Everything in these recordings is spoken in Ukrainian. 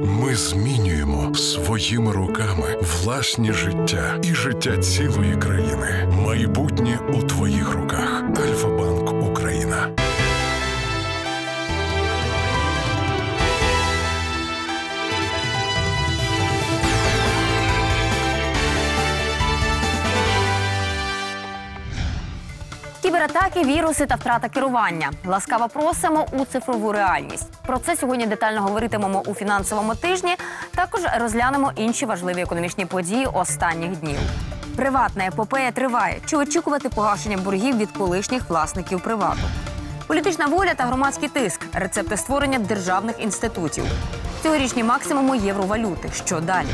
Ми змінюємо своїми руками власні життя і життя цілої країни. Майбутнє у твоїх руках. Альфа-Банк Кібератаки, віруси та втрата керування. Ласкаво просимо у цифрову реальність. Про це сьогодні детально говоритимемо у фінансовому тижні. Також розглянемо інші важливі економічні події останніх днів. Приватна епопея триває. Чи очікувати погашення боргів від колишніх власників привату? Політична воля та громадський тиск, рецепти створення державних інститутів. Цьогорічні максимуми євровалюти. Що далі?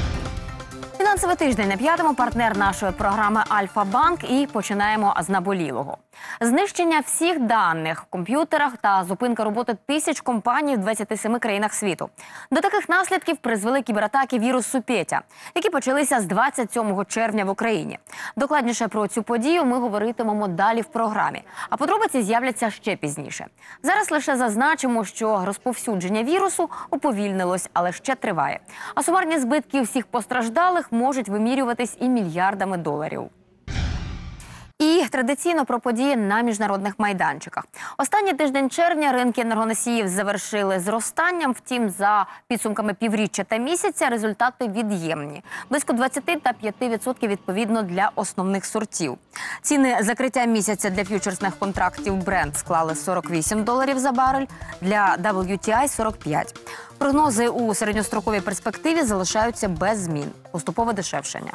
Фінансовий тиждень на п'ятому партнер нашої програми Альфа Банк і починаємо з наболілого. Знищення всіх даних в комп'ютерах та зупинка роботи тисяч компаній в 27 країнах світу. До таких наслідків призвели кібератаки вірусу Петя, які почалися з 27 червня в Україні. Докладніше про цю подію ми говоритимемо далі в програмі. А подробиці з'являться ще пізніше. Зараз лише зазначимо, що розповсюдження вірусу уповільнилось, але ще триває. А сумарні збитки всіх постраждалих можуть вимірюватись і мільярдами доларів. Традиційно про події на міжнародних майданчиках. Останній тиждень червня ринки енергоносіїв завершили зростанням. Втім, за підсумками півріччя та місяця результати від'ємні близько 20 та 5% відповідно для основних сортів. Ціни закриття місяця для ф'ючерсних контрактів Brent склали 48 доларів за барель, для WTI – 45. Прогнози у середньостроковій перспективі залишаються без змін. Поступове дешевшення.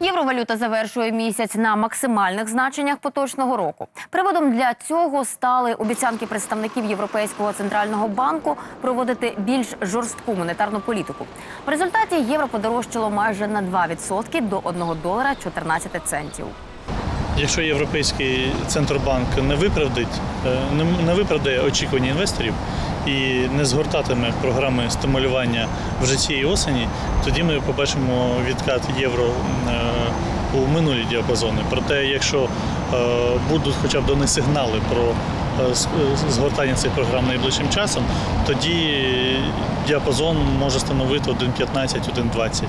Євровалюта завершує місяць на максимальних значеннях поточного року. Приводом для цього стали обіцянки представників Європейського центрального банку проводити більш жорстку монетарну політику. В результаті євро подорожчало майже на 2% до 1 долара 14 центів. Якщо Європейський центробанк не виправдить, е, не- виправдає очікування інвесторів і не згортатиме програми стимулювання вже цієї осені, тоді ми побачимо відкат євро е, у минулі діапазони. Проте, якщо е, будуть хоча б дані сигнали про е, згортання цих програм найближчим часом, тоді діапазон може становити 1,15-1,20.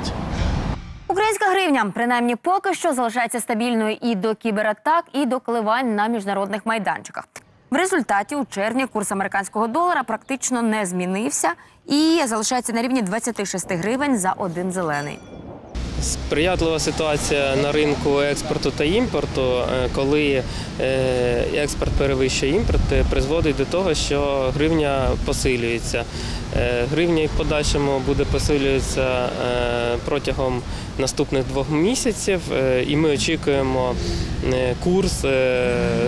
Українська гривня, принаймні поки що, залишається стабільною і до кібератак, і до коливань на міжнародних майданчиках. В результаті у червні курс американського долара практично не змінився і залишається на рівні 26 гривень за один зелений. Сприятлива ситуація на ринку експорту та імпорту, е, коли е, експорт перевищує імпорт, е, призводить до того, що гривня посилюється. Гривня в подальшому буде посилюватися протягом наступних двох місяців, і ми очікуємо курс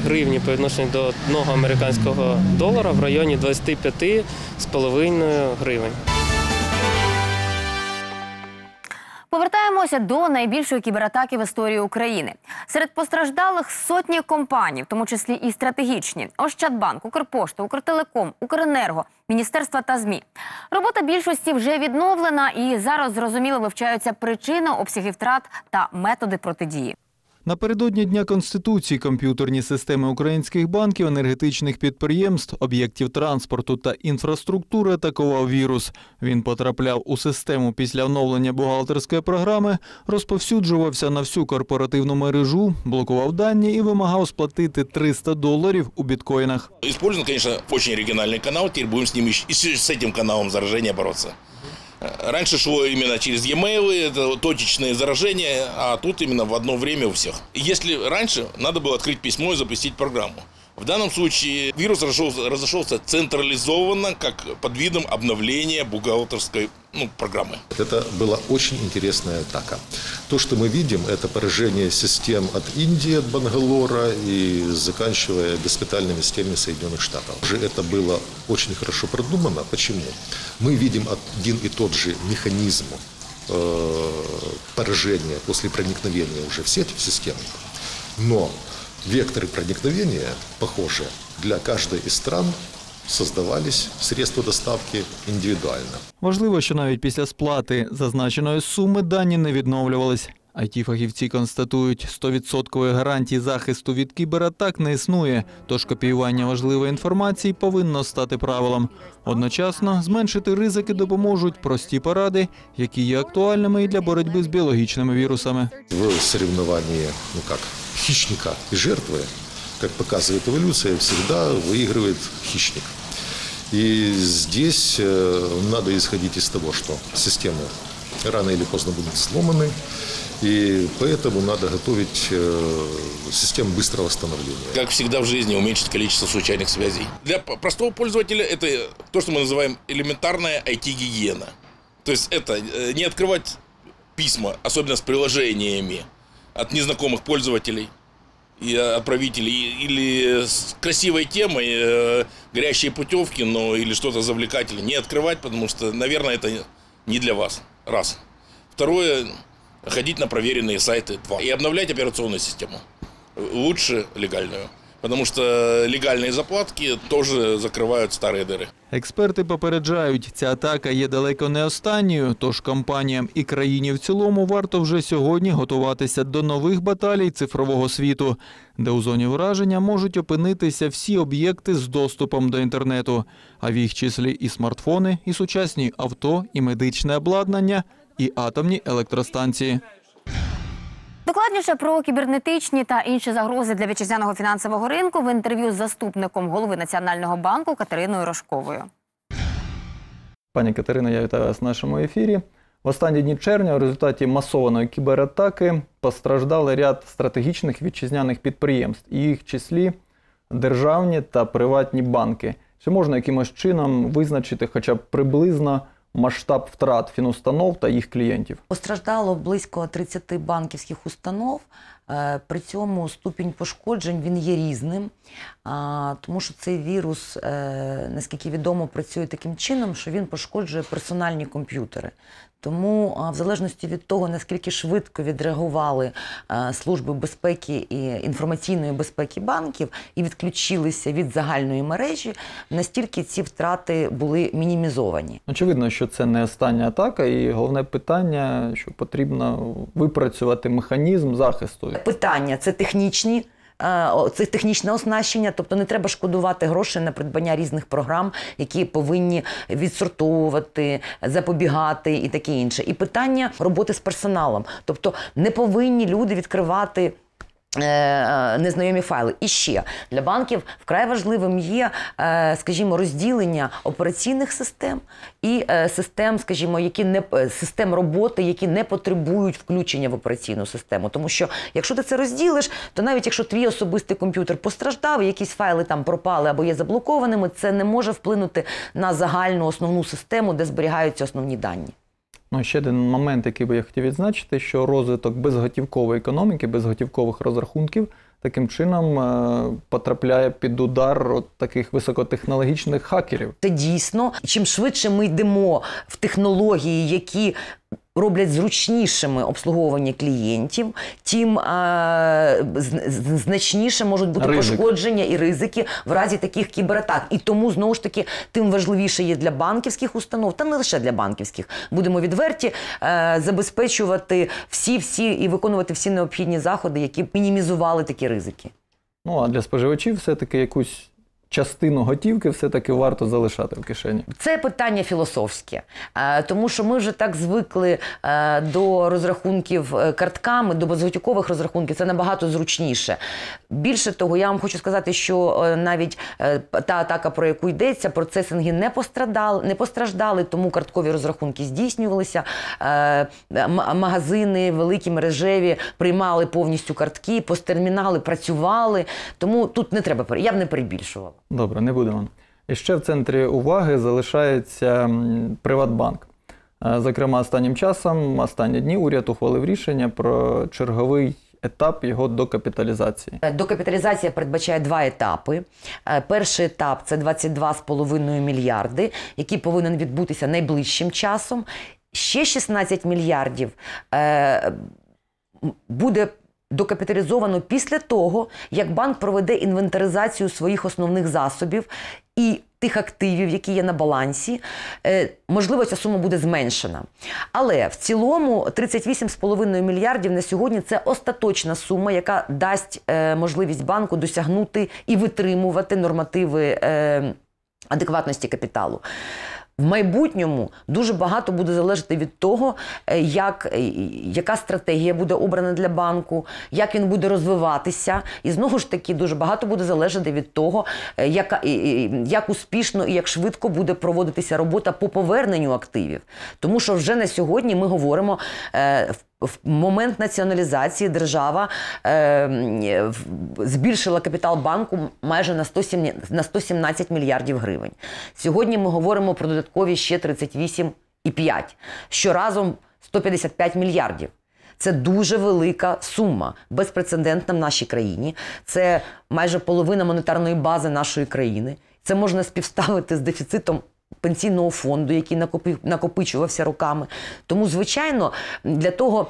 гривні по відношенню до одного американського долара в районі 25,5 гривень. Повертаємося до найбільшої кібератаки в історії України. Серед постраждалих сотні компаній, в тому числі і стратегічні: Ощадбанк, Укрпошта, Укртелеком, Укренерго, міністерства та змі. Робота більшості вже відновлена, і зараз зрозуміло вивчаються причини, обсягів втрат та методи протидії. Напередодні Дня Конституції комп'ютерні системи українських банків, енергетичних підприємств, об'єктів транспорту та інфраструктури атакував вірус. Він потрапляв у систему після оновлення бухгалтерської програми, розповсюджувався на всю корпоративну мережу, блокував дані і вимагав сплатити 300 доларів у біткоїнах. Использован, конечно, очень оригинальный канал. Теперь будем с ним ещё- и с с этим каналом заражения бороться. Э, Раньше шло именно через e-mail, это точечные заражения, а тут именно в одно время у всех. Если раньше надо было открыть письмо и запустить программу. В данном случае вирус разошелся, централизованно, как под видом обновления бухгалтерской ну, программы. Это была очень интересная атака. То, что мы видим, это поражение систем от Индии, от Бангалора и заканчивая госпитальными системами Соединенных Штатов. Уже это было очень хорошо продумано. Почему? Мы видим один и тот же механизм э, поражения после проникновения уже в сеть, в систему. Но векторы проникновения похожи для каждой из стран создавались средства доставки индивидуально. Важливо, що навіть після сплати зазначеної суми дані не відновлювались. IT-фахівці констатують, 100% гарантії захисту від кібератак не існує, тож копіювання важливої інформації повинно стати правилом. Одночасно зменшити ризики допоможуть прості поради, які є актуальними і для боротьби з біологічними вірусами. В соревновании, ну как, хищника и жертвы, как показывает эволюция, всегда выигрывает хищник. И здесь э, надо исходить из того, что системы рано или поздно будут сломаны, и поэтому надо готовить э, систему быстрого восстановления. Как всегда в жизни, уменьшить количество случайных связей. Для простого пользователя это то, что мы называем элементарная IT-гигиена. То есть это э, не открывать письма, особенно с приложениями от незнакомых пользователей и отправителей, или с красивой темой, э, горящие путевки, но или что-то завлекательное, не открывать, потому что, наверное, это не для вас. Раз. Второе, ходить на проверенные сайты. Два. И обновлять операционную систему. Лучше легальную. Потому что легальные заплатки тоже закрывают старые дыры. Експерти попереджають, ця атака є далеко не останньою, тож компаніям і країні в цілому варто вже сьогодні готуватися до нових баталій цифрового світу, де у зоні враження можуть опинитися всі об'єкти з доступом до інтернету, а в їх числі і смартфони, і сучасні авто, і медичне обладнання, і атомні електростанції. Докладніше про кібернетичні та інші загрози для вітчизняного фінансового ринку в інтерв'ю з заступником голови Національного банку Катериною Рожковою. Пані Катерино, я вітаю вас в нашому ефірі. В останні дні червня у результаті масованої кібератаки постраждали ряд стратегічних вітчизняних підприємств, і їх числі державні та приватні банки. Чи можна якимось чином визначити хоча б приблизно масштаб втрат фінустанов та їх клієнтів? Постраждало близько 30 банківських установ. Е, При цьому ступінь пошкоджень він є різним, тому що цей вірус, е, наскільки відомо, працює таким чином, що він пошкоджує персональні комп'ютери. Тому, в залежності від того, наскільки швидко відреагували е, служби безпеки і інформаційної безпеки банків і відключилися від загальної мережі, настільки ці втрати були мінімізовані. Очевидно, що це не остання атака, і головне питання, що потрібно випрацювати механізм захисту. Питання це технічні. е, Це технічне оснащення, тобто не треба шкодувати гроші на придбання різних програм, які повинні відсортовувати, запобігати і таке інше. І питання роботи з персоналом, тобто не повинні люди відкривати. Е, е, Незнайомі файли. І ще для банків вкрай важливим є, е, скажімо, розділення операційних систем і систем, скажімо, які не систем роботи, які не потребують включення в операційну систему. Тому що якщо ти це розділиш, то навіть якщо твій особистий комп'ютер постраждав, якісь файли там пропали або є заблокованими, це не може вплинути на загальну основну систему, де зберігаються основні дані. Ну, ще один момент, який би я хотів відзначити, що розвиток безготівкової економіки, безготівкових розрахунків таким чином е, потрапляє під удар от таких високотехнологічних хакерів. Це дійсно, чим швидше ми йдемо в технології, які роблять зручнішими обслуговування клієнтів, тим е, значніше можуть бути Ризик. пошкодження і ризики в разі таких кібератак. І тому знову ж таки тим важливіше є для банківських установ, та не лише для банківських. Будемо відверті, е, забезпечувати всі, всі і виконувати всі необхідні заходи, які мінімізували такі ризики. Ну а для споживачів все-таки якусь частину готівки все-таки варто залишати в кишені. Це питання філософське, Е, тому що ми вже так звикли е, до розрахунків е, картками, до безготівкових розрахунків. Це набагато зручніше. Більше того, я вам хочу сказати, що навіть та атака, про яку йдеться, процесинги не постраждали, не постраждали, тому карткові розрахунки здійснювалися. Магазини, великі мережеві приймали повністю картки, посттермінали працювали. Тому тут не треба я б не перебільшувала. Добре, не будемо. І ще в центрі уваги залишається Приватбанк. Е, Зокрема, останнім часом, останні дні, уряд ухвалив рішення про черговий етап його докапіталізації. Е, Докапіталізація передбачає два етапи. Е, Перший етап це 22,5 мільярди, який повинен відбутися найближчим часом. Ще 16 мільярдів буде докапіталізовано після того, як банк проведе інвентаризацію своїх основних засобів і тих активів, які є на балансі, е, можливо, ця сума буде зменшена. Але в цілому 38,5 мільярдів на сьогодні це остаточна сума, яка дасть е, можливість банку досягнути і витримувати нормативи е, адекватності капіталу. В майбутньому дуже багато буде залежати від того, е, як, е, яка стратегія буде обрана для банку, як він буде розвиватися. І знову ж таки дуже багато буде залежати від того, е, і- як успішно і як швидко буде проводитися робота по поверненню активів. Тому що вже на сьогодні ми говоримо в в момент націоналізації держава е, збільшила капітал банку майже на 107, на 117 мільярдів гривень. Сьогодні ми говоримо про додаткові ще 38,5, що разом 155 мільярдів. Це дуже велика сума, безпрецедентна в нашій країні. Це майже половина монетарної бази нашої країни. Це можна співставити з дефіцитом пенсійного фонду, який накопив, накопичувався роками. Тому, звичайно, для того.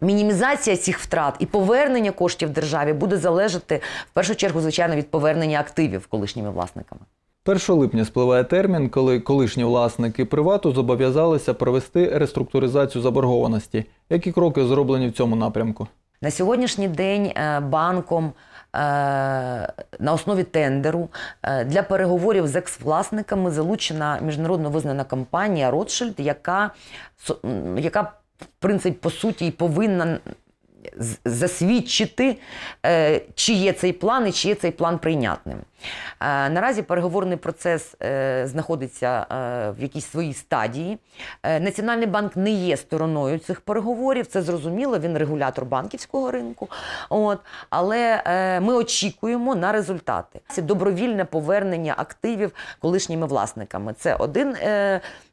Мінімізація цих втрат і повернення коштів державі буде залежати в першу чергу, звичайно, від повернення активів колишніми власниками. 1 липня спливає термін, коли колишні власники привату зобов'язалися провести реструктуризацію заборгованості. Які кроки зроблені в цьому напрямку? На сьогоднішній день е, банком на основі тендеру е, для переговорів з екс-власниками залучена міжнародно визнана компанія Ротшильд, яка, яка в принципі по суті і повинна засвідчити, е, чи є цей план і чи є цей план прийнятним. Е, Наразі переговорний процес е, знаходиться в якійсь своїй стадії. Національний банк не є стороною цих переговорів. Це зрозуміло, він регулятор банківського ринку. От, але ми очікуємо на результати. Це добровільне повернення активів колишніми власниками. Це один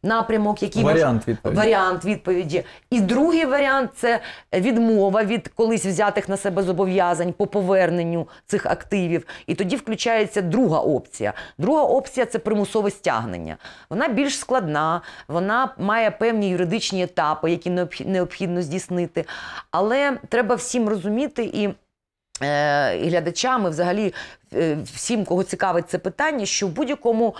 напрямок, який Варіант відповіді. варіант відповіді. І другий варіант це відмова від колись взятих на себе зобов'язань по поверненню цих активів. І тоді включається друга опція. Друга опція це примусове стягнення. Вона більш складна, вона має певні юридичні етапи, які необхідно здійснити. Але треба всім розуміти і. е, І глядачам, взагалі е, всім, кого цікавить це питання, що в будь-якому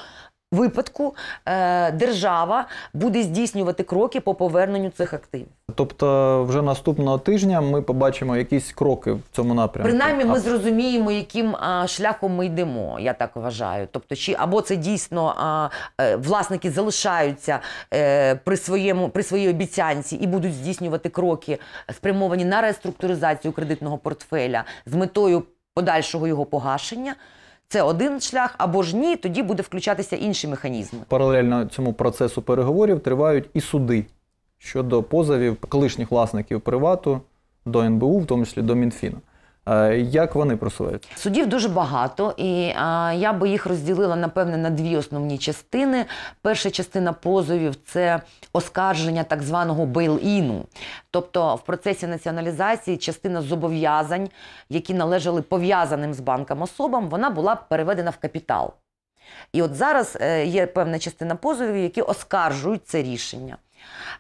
випадку е, держава буде здійснювати кроки по поверненню цих активів. Тобто, вже наступного тижня ми побачимо якісь кроки в цьому напрямку. Принаймні, ми зрозуміємо, яким шляхом ми йдемо. Я так вважаю. Тобто, чи або це дійсно е, власники залишаються е, при своєму при своїй обіцянці і будуть здійснювати кроки, спрямовані на реструктуризацію кредитного портфеля з метою подальшого його погашення. Це один шлях, або ж ні, тоді буде включатися інші механізми. Паралельно цьому процесу переговорів тривають і суди щодо позовів колишніх власників привату до НБУ, в тому числі до Мінфіну. Е, Як вони просуваються? Судів дуже багато, і а, я би їх розділила напевне на дві основні частини. Перша частина позовів це оскарження так званого бейл-іну. Тобто в процесі націоналізації частина зобов'язань, які належали пов'язаним з банком особам, вона була переведена в капітал. І от зараз е, є певна частина позовів, які оскаржують це рішення.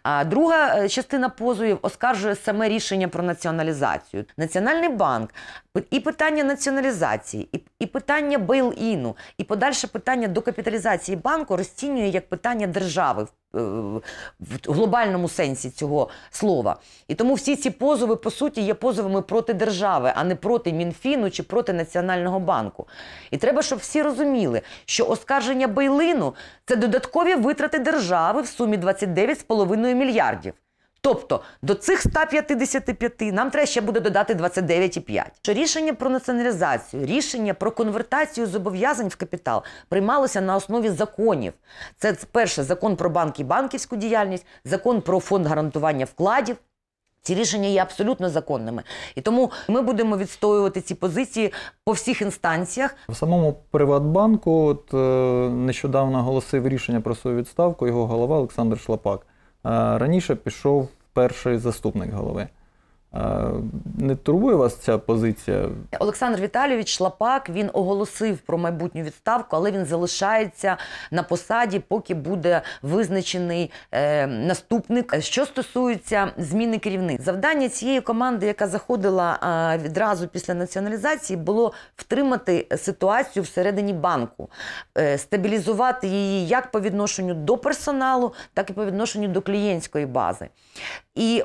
А друга е, частина позовів оскаржує саме рішення про націоналізацію. Національний банк і питання націоналізації, і, питання бейл-іну, і подальше питання докапіталізації банку розцінює як питання держави в, е, глобальному сенсі цього слова. І тому всі ці позови, по суті, є позовами проти держави, а не проти Мінфіну чи проти Національного банку. І треба, щоб всі розуміли, що оскарження бейлину це додаткові витрати держави в сумі 29,5 мільярдів. Тобто до цих 155 нам треба ще буде додати 29,5. Що рішення про націоналізацію, рішення про конвертацію зобов'язань в капітал приймалося на основі законів. Це перше закон про банки і банківську діяльність, закон про фонд гарантування вкладів. Ці рішення є абсолютно законними. І тому ми будемо відстоювати ці позиції по всіх інстанціях. В самому Приватбанку от, е, нещодавно оголосив рішення про свою відставку його голова Олександр Шлапак. Раніше пішов перший заступник голови. Не турбує вас ця позиція? Олександр Віталійович Шлапак він оголосив про майбутню відставку, але він залишається на посаді, поки буде визначений е, наступник. Що стосується зміни керівництва, завдання цієї команди, яка заходила е, відразу після націоналізації, було втримати ситуацію всередині банку, е, стабілізувати її як по відношенню до персоналу, так і по відношенню до клієнтської бази. І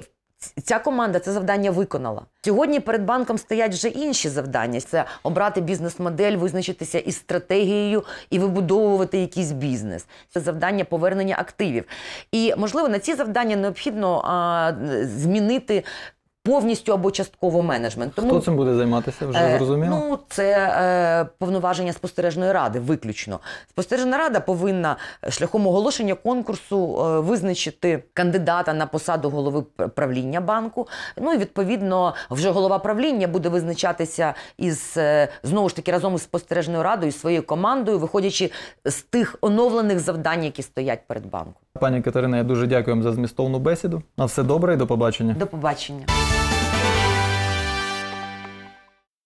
Ця команда це завдання виконала. Сьогодні перед банком стоять вже інші завдання: це обрати бізнес-модель, визначитися із стратегією і вибудовувати якийсь бізнес. Це завдання повернення активів. І можливо на ці завдання необхідно а, змінити. Повністю або частково менеджмент. Хто цим буде займатися? Вже Е, зрозуміло? Ну, це е, повноваження спостережної ради, виключно. Спостережна рада повинна е, шляхом оголошення конкурсу е, визначити кандидата на посаду голови правління банку. Ну і відповідно вже голова правління буде визначатися із е, знову ж таки разом із спостережною радою, і своєю командою, виходячи з тих оновлених завдань, які стоять перед банком. Пані Катерина, я дуже дякую вам за змістовну бесіду. На все добре і до побачення. До побачення.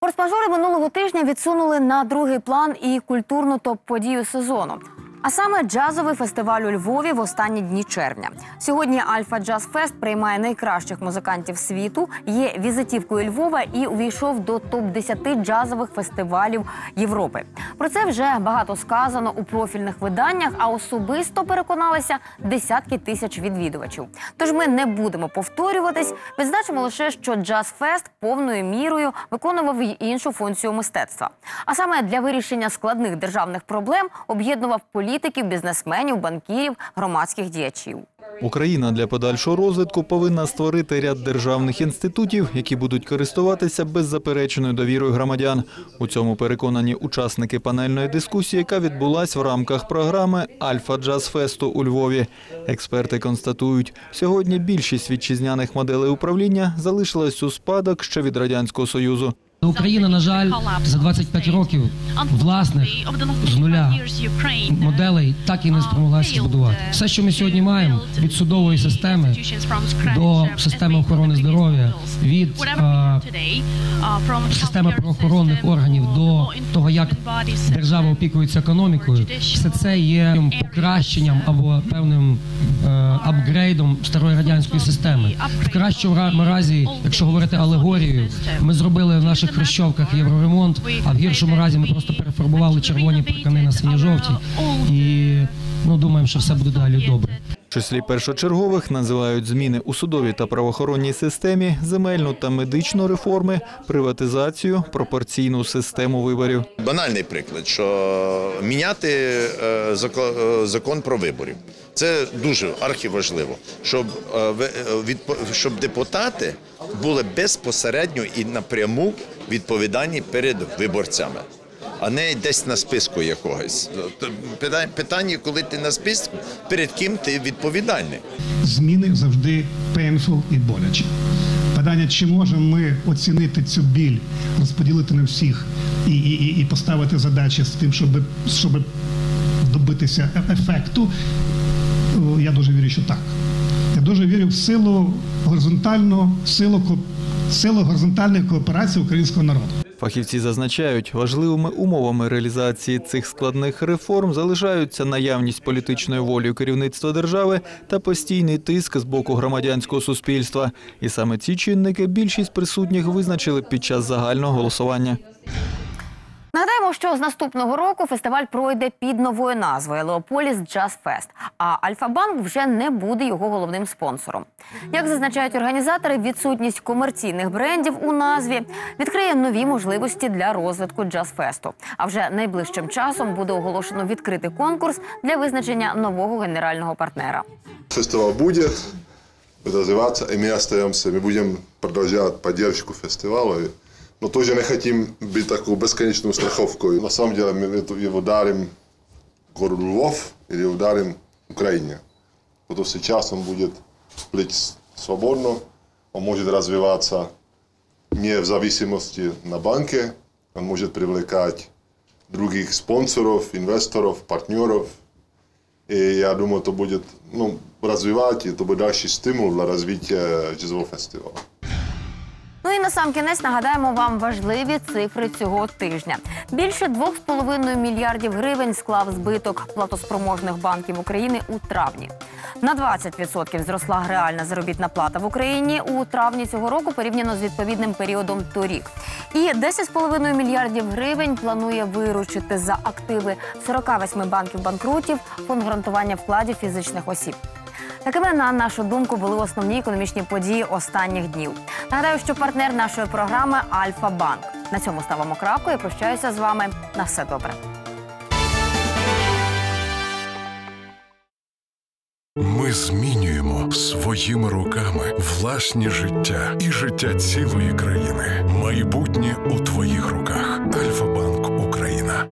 Форс-мажори минулого тижня відсунули на другий план і культурну топ-подію сезону. А саме джазовий фестиваль у Львові в останні дні червня. Сьогодні Альфа Джаз Фест приймає найкращих музикантів світу, є візитівкою Львова і увійшов до топ 10 джазових фестивалів Європи. Про це вже багато сказано у профільних виданнях, а особисто переконалися десятки тисяч відвідувачів. Тож ми не будемо повторюватись. Відзначимо лише, що Джаз Фест повною мірою виконував іншу функцію мистецтва. А саме для вирішення складних державних проблем об'єднував політиків, бізнесменів, банкірів, громадських діячів. Україна для подальшого розвитку повинна створити ряд державних інститутів, які будуть користуватися беззаперечною довірою громадян. У цьому переконані учасники панельної дискусії, яка відбулась в рамках програми Альфа Джаз Фесту у Львові. Експерти констатують, сьогодні більшість вітчизняних моделей управління залишилась у спадок ще від радянського союзу. Україна, на жаль, за 25 років власних з нуля моделей так і не спромоглася збудувати. Все, що ми сьогодні маємо від судової системи до системи охорони здоров'я, від системи правоохоронних органів до того, як держава опікується економікою, все це є покращенням або певним е, апгрейдом старої радянської системи. В кращому разі, якщо говорити алегорією, ми зробили в наших хрущовках євроремонт, а в гіршому разі ми просто перефарбували червоні паркани на синьо-жовті і ну думаємо, що все буде далі добре. Числі першочергових називають зміни у судовій та правоохоронній системі, земельну та медичну реформи, приватизацію, пропорційну систему виборів. Банальний приклад, що міняти е, е, закон про виборів. Це дуже архіважливо, щоб, е, щоб депутати були безпосередньо і напряму відповідальні перед виборцями, а не десь на списку якогось. Т- Питання, коли ти на списку, перед ким ти відповідальний. зміни завжди painful і боляче. Питання, чи можемо ми оцінити цю біль, розподілити на всіх і, і, і- поставити задачі з тим, щоб, щоб добитися ефекту, я дуже вірю, що так. Я дуже вірю в силу горизонтального, силу, силу горизонтальної кооперації українського народу. Фахівці зазначають, важливими умовами реалізації цих складних реформ залишаються наявність політичної волі керівництва держави та постійний тиск з боку громадянського суспільства. І саме ці чинники більшість присутніх визначили під час загального голосування. Нагадаємо, що з наступного року фестиваль пройде під новою назвою Леополіс Джаз Фест. А Альфа-Банк вже не буде його головним спонсором. Як зазначають організатори, відсутність комерційних брендів у назві відкриє нові можливості для розвитку джаз-фесту. А вже найближчим часом буде оголошено відкритий конкурс для визначення нового генерального партнера. Фестиваль будет развиваться, и мы остаемся, мы будем продолжать поддержку фестиваля, но тоже не хотим быть такой бесконечной страховкой. На самом деле мы это- его дарим городу Львов или его дарим Украине. Вот сейчас он будет плыть с- свободно, он может развиваться не в зависимости на банке, он может привлекать других спонсоров, инвесторов, партнеров, и я думаю, это будет ну, развивать, и это будет дальше стимул для развития джазового фестиваля. На сам кінець нагадаємо вам важливі цифри цього тижня. Більше 2,5 мільярдів гривень склав збиток платоспроможних банків України у травні. На 20% зросла реальна заробітна плата в Україні у травні цього року порівняно з відповідним періодом торік. І 10,5 мільярдів гривень планує виручити за активи 48 банків банкрутів фонд гарантування вкладів фізичних осіб. Такими, на нашу думку, були основні економічні події останніх днів. Нагадаю, що партнер нашої програми Альфа Банк. На цьому ставимо крапку і прощаюся з вами. На все добре. Ми змінюємо своїми руками власні життя і життя цілої країни. Майбутнє у твоїх руках. Альфа